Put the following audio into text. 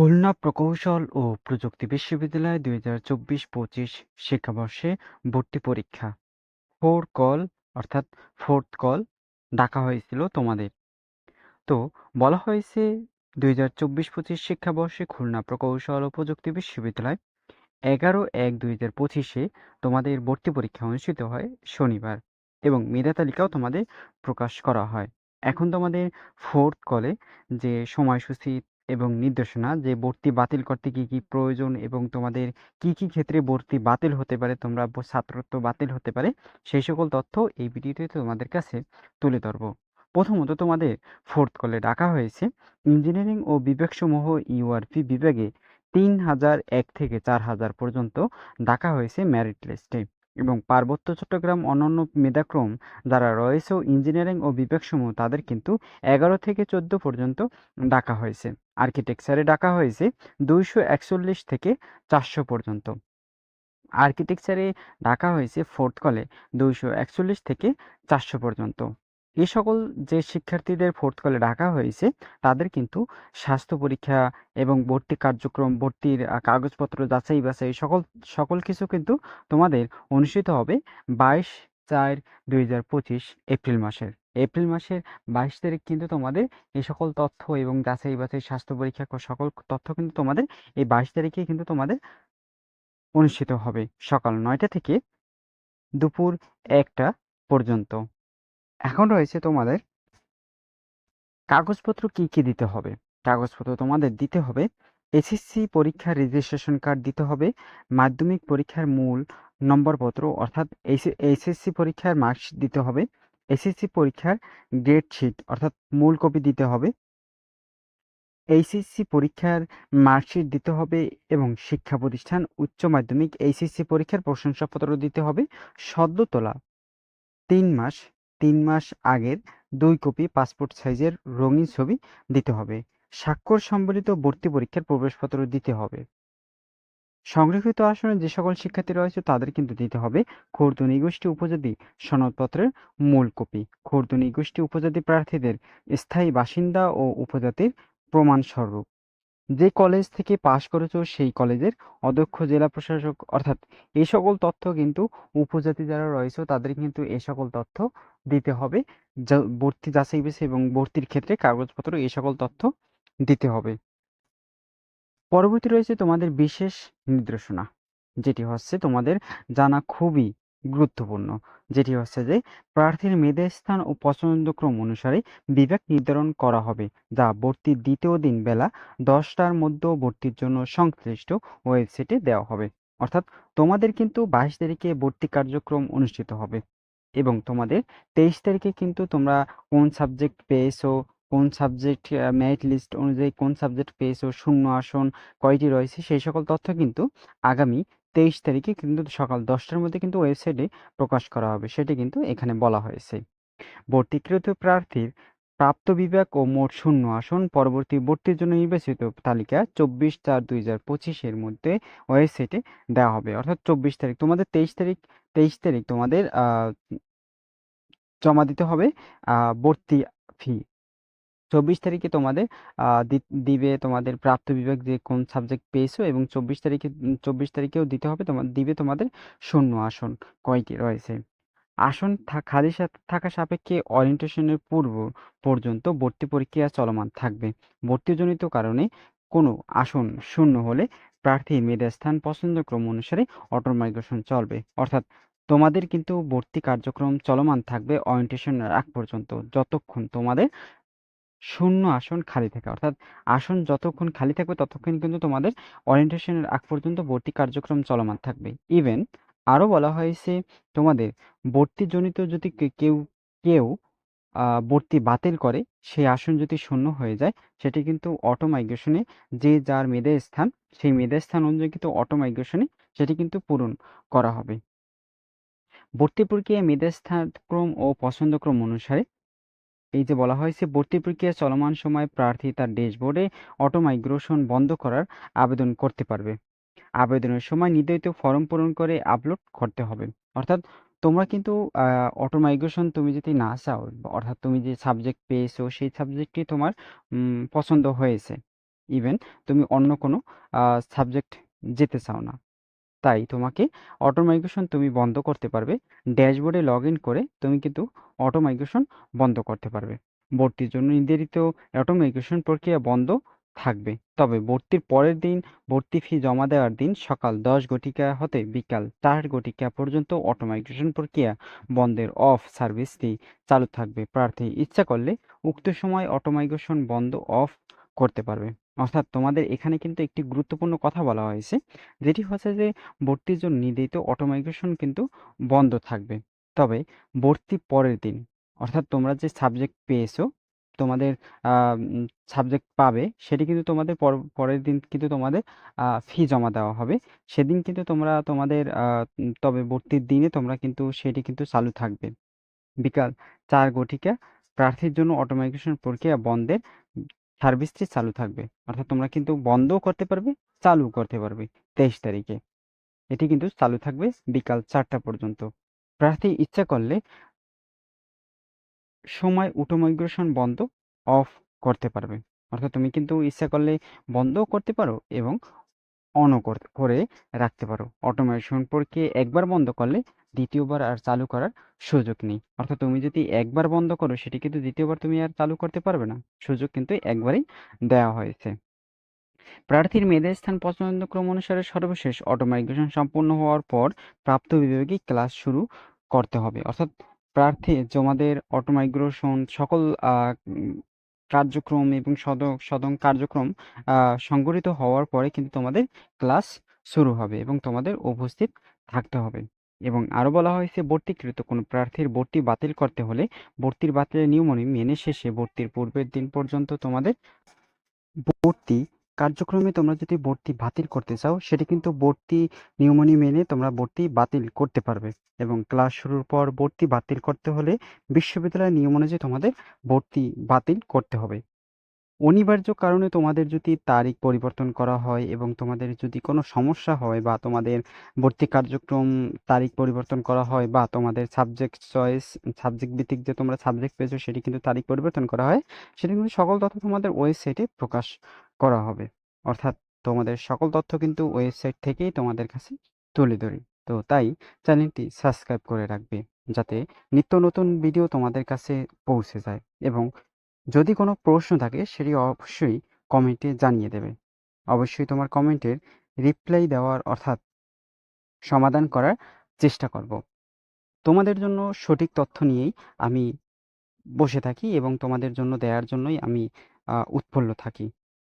খুলনা প্রকৌশল ও প্রযুক্তি বিশ্ববিদ্যালয় দুই হাজার চব্বিশ পঁচিশ শিক্ষাবর্ষে ভর্তি পরীক্ষা। ফোর কল, অর্থাৎ ফোর্থ কল ডাকা হয়েছিল তোমাদের। তো বলা হয়েছে দুই হাজার চব্বিশ পঁচিশ শিক্ষাবর্ষে খুলনা প্রকৌশল ও প্রযুক্তি বিশ্ববিদ্যালয় এগারো এক দুই হাজার পঁচিশে তোমাদের ভর্তি পরীক্ষা অনুষ্ঠিত হয় শনিবার এবং মেধা তালিকাও তোমাদের প্রকাশ করা হয়। এখন তোমাদের ফোর্থ কলে যে সময়সূচি এবং নির্দেশনা যে ভর্তি বাতিল করতে কি কি প্রয়োজন এবং তোমাদের কি কি ক্ষেত্রে ভর্তি বাতিল হতে পারে, তোমরা ছাত্রত্ব বাতিল হতে পারে, সেই সকল তথ্য এই ভিডিওতে তোমাদের কাছে তুলে ধরবো। প্রথমত তোমাদের ফোর্থ কলে ডাকা হয়েছে, ইঞ্জিনিয়ারিং ও বিভাগসমূহ ইউআরপি বিভাগে তিন হাজার এক থেকে চার হাজার পর্যন্ত ডাকা হয়েছে মেরিট লিস্টে এবং পার্বত্য চট্টগ্রাম অন্যান্য মেধাক্রম যারা রয়েছে ইঞ্জিনিয়ারিং ও বিভাগসমূহ, তাদের কিন্তু এগারো থেকে চোদ্দ পর্যন্ত ডাকা হয়েছে। আর্কিটেকচারে ডাকা হয়েছে দুইশো একচল্লিশ থেকে চারশো পর্যন্ত। আর্কিটেকচারে ডাকা হয়েছে ফোর্থ কলে দুইশো একচল্লিশ থেকে চারশো পর্যন্ত। এই সকল যে শিক্ষার্থীদের ফোর্থ কলে ডাকা হয়েছে, তাদের কিন্তু স্বাস্থ্য পরীক্ষা এবং ভর্তি কার্যক্রম, ভর্তির কাগজপত্র, যাচাই বাছাই সকল সকল কিছু কিন্তু তোমাদের অনুষ্ঠিত হবে বাইশ চার দুই এপ্রিল মাসের। এপ্রিল মাসের বাইশ তারিখ কিন্তু তোমাদের এই সকল তথ্য এবং যাচাই বাছাই, স্বাস্থ্য পরীক্ষা সকল তথ্য কিন্তু তোমাদের এই বাইশ তারিখে কিন্তু তোমাদের অনুষ্ঠিত হবে সকাল নয়টা থেকে দুপুর একটা পর্যন্ত। এখন রয়েছে তোমাদের কাগজপত্র কি কি দিতে হবে? কাগজপত্র তোমাদের দিতে হবে, এসএসসি পরীক্ষার রেজিস্ট্রেশন কার্ড দিতে হবে, মাধ্যমিক পরীক্ষার মূল নম্বরপত্র অর্থাৎ এসএসসি পরীক্ষার মার্কশিট দিতে হবে, এসএসসি পরীক্ষার গ্রেড শিট অর্থাৎ মূল কপি দিতে হবে এইচএসসি পরীক্ষার মার্কশিট দিতে হবে এবং শিক্ষা প্রতিষ্ঠান উচ্চ মাধ্যমিক এইচএসসি পরীক্ষার প্রশংসাপত্র দিতে হবে, সদ্য তোলা তিন মাস তিন মাস আগের দুই কপি পাসপোর্ট সাইজের রঙিন ছবি দিতে হবে। স্বাক্ষর সম্বলিত ভর্তি পরীক্ষার প্রবেশপত্র দিতে হবে। সংরক্ষিত আসনে যে সকল শিক্ষার্থী রয়েছে তাদের কিন্তু দিতে হবে খোর্দনী গোষ্ঠী উপজাতি সনদপত্রের মূল কপি। খোর্দনী গোষ্ঠী উপজাতি প্রার্থীদের স্থায়ী বাসিন্দা ও উপজাতির প্রমাণস্বরূপ। যে কলেজ থেকে পাশ করেছ সেই কলেজের অধ্যক্ষ, জেলা প্রশাসক, অর্থাৎ এই সকল তথ্য কিন্তু উপজাতি যারা রয়েছে তাদের কিন্তু এই সকল তথ্য দিতে হবে। ভর্তি যাচাই বাছাই এবং ভর্তির ক্ষেত্রে কাগজপত্র এই সকল তথ্য দিতে হবে। পরবর্তী রয়েছে তোমাদের বিশেষ নির্দেশনা, যেটি হচ্ছে তোমাদের জানা খুবই গুরুত্বপূর্ণ, যেটি হচ্ছে যে প্রার্থীর মেধের স্থান ও পছন্দক্রম অনুসারে বিভাগ নির্ধারণ করা হবে, যা ভর্তির দ্বিতীয় দিন বেলা দশটার মধ্যে ভর্তির জন্য সংশ্লিষ্ট ওয়েবসাইটে দেওয়া হবে। অর্থাৎ তোমাদের কিন্তু বাইশ তারিখে ভর্তি কার্যক্রম অনুষ্ঠিত হবে এবং তোমাদের তেইশ তারিখে কিন্তু তোমরা কোন সাবজেক্ট পেয়েছ, কোন সাবজেক্ট মেরিট লিস্ট অনুযায়ী কোন সাবজেক্ট পেয়েছ, শূন্য আসন, কয়টি রয়েছে, সেই সকল তথ্য কিন্তু আগামী তেইশ তারিখে কিন্তু সকাল দশটার মধ্যে কিন্তু ওয়েবসাইটে প্রকাশ করা হবে। সেটি কিন্তু এখানে বলা হয়েছে। ভর্তিকৃত প্রার্থীর প্রাপ্ত বিভাগ ও মোট শূন্য আসন পরবর্তী ভর্তির জন্য নির্বাচিত তালিকা চব্বিশ চার দুই হাজার পঁচিশের মধ্যে ওয়েবসাইটে দেওয়া হবে। অর্থাৎ চব্বিশ তারিখ তোমাদের তেইশ তারিখ তেইশ তারিখ তোমাদের জমা দিতে হবে ভর্তি ফি চব্বিশ তারিখে তোমাদের দিবে তোমাদের প্রাপ্ত বিভাগ যে কোন সাবজেক্ট পেয়েছ এবং চব্বিশ তারিখে চব্বিশ তারিখেও দিতে হবে তোমার দিবে তোমাদের শূন্য আসন কয়টি রয়েছে? আসন খালি থাকা সাপেক্ষে ওরিয়েন্টেশনের পূর্ব পর্যন্ত ভর্তি প্রক্রিয়া চলমান থাকবে। ভর্তিজনিত কারণে কোনো আসন শূন্য হলে প্রার্থীর মেধাস্থান পছন্দক্রম অনুসারে অটো মাইগ্রেশন চলবে। অর্থাৎ তোমাদের কিন্তু ভর্তি কার্যক্রম চলমান থাকবে ওরিয়েন্টেশনের আগ পর্যন্ত, যতক্ষণ তোমাদের শূন্য আসন খালি থাকে। অর্থাৎ আসন যতক্ষণ খালি থাকবে, ততক্ষণ কিন্তু তোমাদের ওরিয়েন্টেশনের আগ পর্যন্ত ভর্তি কার্যক্রম চলমান থাকবে। ইভেন আরও বলা হয়েছে তোমাদের ভর্তিজনিত যদি কেউ কেউ ভর্তি বাতিল করে, সেই আসন যদি শূন্য হয়ে যায়, সেটি কিন্তু অটো মাইগ্রেশনে যে যার মেধা স্থান, সেই মেধা স্থান অনুযায়ী কিন্তু অটো মাইগ্রেশনে সেটি কিন্তু পূরণ করা হবে। ভর্তি প্রক্রিয়া মেধাস্থানক্রম ও পছন্দক্রম অনুসারে এই যে বলা হয়েছে, ভর্তি প্রক্রিয়া চলমান সময় প্রার্থী তার ড্যাশবোর্ডে অটো মাইগ্রেশন বন্ধ করার আবেদন করতে পারবে। আবেদনের সময় নির্ধারিত ফর্ম পূরণ করে আপলোড করতে হবে। অর্থাৎ তোমরা কিন্তু অটো মাইগ্রেশন তুমি যদি না চাও, অর্থাৎ তুমি যে সাবজেক্ট পেয়েছ, সেই সাবজেক্টটি তোমার পছন্দ হয়েছে। ইভেন তুমি অন্য কোনো সাবজেক্ট যেতে চাও না। তাই তোমাকে অটো মাইগ্রেশন তুমি বন্ধ করতে পারবে। ড্যাশবোর্ডে লগ ইন করে তুমি কিন্তু অটো মাইগ্রেশন বন্ধ করতে পারবে। ভর্তির জন্য নির্ধারিত অটো মাইগ্রেশন প্রক্রিয়া বন্ধ থাকবে। তবে ভর্তির পরের দিন, ভর্তি ফি জমা দেওয়ার দিন সকাল দশ ঘটিকা হতে বিকাল চার ঘটিকা পর্যন্ত অটো মাইগ্রেশন প্রক্রিয়া বন্ধের অফ সার্ভিসটি চালু থাকবে। প্রার্থী ইচ্ছা করলে উক্ত সময় অটো মাইগ্রেশন বন্ধ অফ করতে পারবে। অর্থাৎ তোমাদের এখানে কিন্তু একটি গুরুত্বপূর্ণ কথা বলা হয়েছে। যেটি হচ্ছে যে, ভর্তির জন্য নির্ধারিত অটো মাইগ্রেশন কিন্তু বন্ধ থাকবে। তবে ভর্তি পরের দিন, অর্থাৎ তোমরা যে সাবজেক্ট পেয়েছ, তোমাদের সাবজেক্ট পাবে, সেটি কিন্তু তোমাদের পর, পরের দিন কিন্তু তোমাদের ফি জমা দেওয়া হবে। সেদিন কিন্তু তোমরা, তোমাদের তবে ভর্তির দিনে তোমরা কিন্তু সেটি কিন্তু চালু থাকবে। বিকাল চার ঘটিকা, প্রার্থীর জন্য অটো মাইগ্রেশন প্রক্রিয়া বন্ধের সার্ভিসটি চালু থাকবে। অর্থাৎ তোমরা কিন্তু বন্ধও করতে পারবে চালু করতে পারবে তেইশ তারিখে। এটি কিন্তু চালু থাকবে বিকাল চারটা পর্যন্ত। প্রার্থী ইচ্ছা করলে সময় অটো মাইগ্রেশন বন্ধ অফ করতে পারবে। অর্থাৎ তুমি কিন্তু ইচ্ছা করলে বন্ধও করতে পারো এবং অনও করে রাখতে পারো। অটোমেশন প্রক্রিয়া একবার বন্ধ করলে দ্বিতীয়বার আর চালু করার সুযোগ নেই। অর্থাৎ তুমি যদি একবার বন্ধ করো, সেটি কিন্তু দ্বিতীয়বার তুমি আর চালু করতে পারবে না। সুযোগ কিন্তু একবারই দেওয়া হয়েছে। প্রার্থীর মেধা স্থান পছন্দক্রম অনুসারে সর্বশেষ অটোমাইগ্রেশন সম্পূর্ণ হওয়ার পর প্রাপ্ত বিভাগে ক্লাস শুরু করতে হবে। অর্থাৎ প্রার্থী তোমাদের অটোমাইগ্রেশন সকল কার্যক্রম এবং সদ, সদন কার্যক্রম সংগঠিত হওয়ার পরে কিন্তু তোমাদের ক্লাস শুরু হবে এবং তোমাদের উপস্থিত থাকতে হবে। এবং আরও বলা হয়েছে, ভর্তিকৃত কোনো প্রার্থীর ভর্তি বাতিল করতে হলে ভর্তির বাতিলের নিয়মনী মেনে শেষে ভর্তির পূর্বের দিন পর্যন্ত তোমাদের ভর্তি কার্যক্রমে তোমরা যদি ভর্তি বাতিল করতে চাও, সেটি কিন্তু ভর্তি নিয়মাবলী মেনে তোমরা ভর্তি বাতিল করতে পারবে এবং ক্লাস শুরুর পর ভর্তি বাতিল করতে হলে বিশ্ববিদ্যালয়ের নিয়ম অনুযায়ী তোমাদের ভর্তি বাতিল করতে হবে। অনিবার্য কারণে তোমাদের যদি তারিখ পরিবর্তন করা হয় এবং তোমাদের যদি কোনো সমস্যা হয় বা তোমাদের ভর্তি কার্যক্রম তারিখ পরিবর্তন করা হয় বা তোমাদের সাবজেক্ট চয়েস সাবজেক্ট ভিত্তিক যে তোমরা সাবজেক্ট পেয়েছ সেটি কিন্তু তারিখ পরিবর্তন করা হয়, সেটি কিন্তু সকল তথ্য তোমাদের ওয়েবসাইটে প্রকাশ করা হবে। অর্থাৎ তোমাদের সকল তথ্য কিন্তু ওয়েবসাইট থেকেই তোমাদের কাছে তুলে ধরি। তো তাই চ্যানেলটি সাবস্ক্রাইব করে রাখবে যাতে নিত্য নতুন ভিডিও তোমাদের কাছে পৌঁছে যায় এবং যদি কোনো প্রশ্ন থাকে সেটি অবশ্যই কমেন্টে জানিয়ে দেবে। অবশ্যই তোমার কমেন্টের রিপ্লাই দেওয়ার অর্থাৎ সমাধান করার চেষ্টা করব। তোমাদের জন্য সঠিক তথ্য নিয়েই আমি বসে থাকি এবং তোমাদের জন্য দেওয়ার জন্যই আমি উৎফুল্ল থাকি।